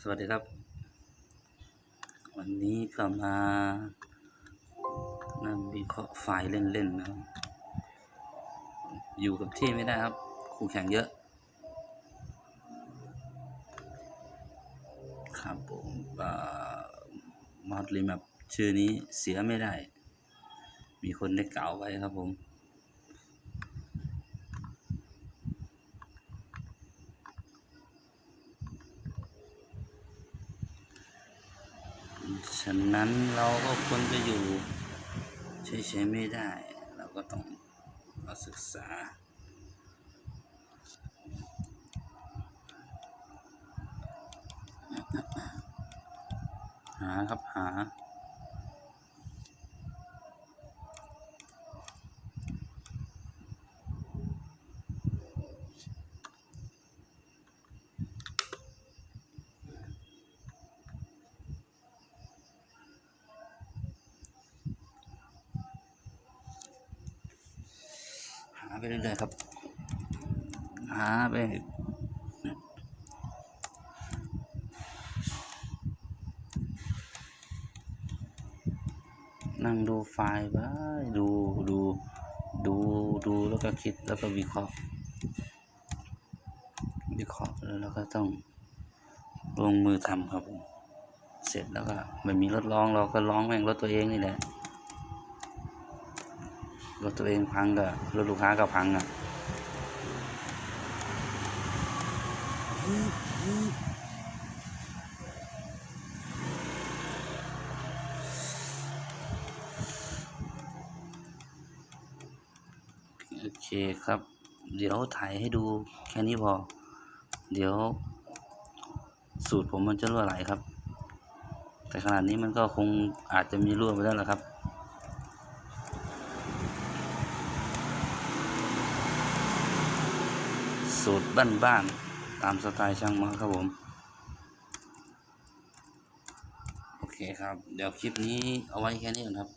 สวัสดีครับ วันนี้ก็มานั่งวิเคราะห์ไฟล์เล่นๆนะอยู่กับที่ไม่ได้ครับ คู่แข่งเยอะ ครับผมมอดลิมับชื่อนี้เสียไม่ได้ มีคนได้กล่าวไว้ครับผม ฉะนั้นเราก็ควรจะอยู่เฉยๆไม่ได้ เราก็ต้องมาศึกษา หาครับหา ไปเรื่อยๆครับ หาไปนั่งดูไฟล์ไปดูดูดูดูแล้วก็คิดแล้วก็วิเคราะห์วิเคราะห์แล้วก็ต้องลงมือทำครับผมเสร็จแล้วก็ไม่มีรถร้องเราก็ร้องแม่งรถตัวเองนี่แหละ รถตัวเองพังก็รถลูกค้าก็พังอะโอเคครับ เดี๋ยวถ่ายให้ดูแค่นี้พอ เดี๋ยว สูตรผมมันจะรั่วไหลครับ แต่ขนาดนี้มันก็คงอาจจะมีรั่วไปแล้วละครับ สูตรบ้านๆตามสไตล์ช่างมาครับผม โอเคครับ เดี๋ยวคลิปนี้เอาไว้แค่นี้ก่อนครับ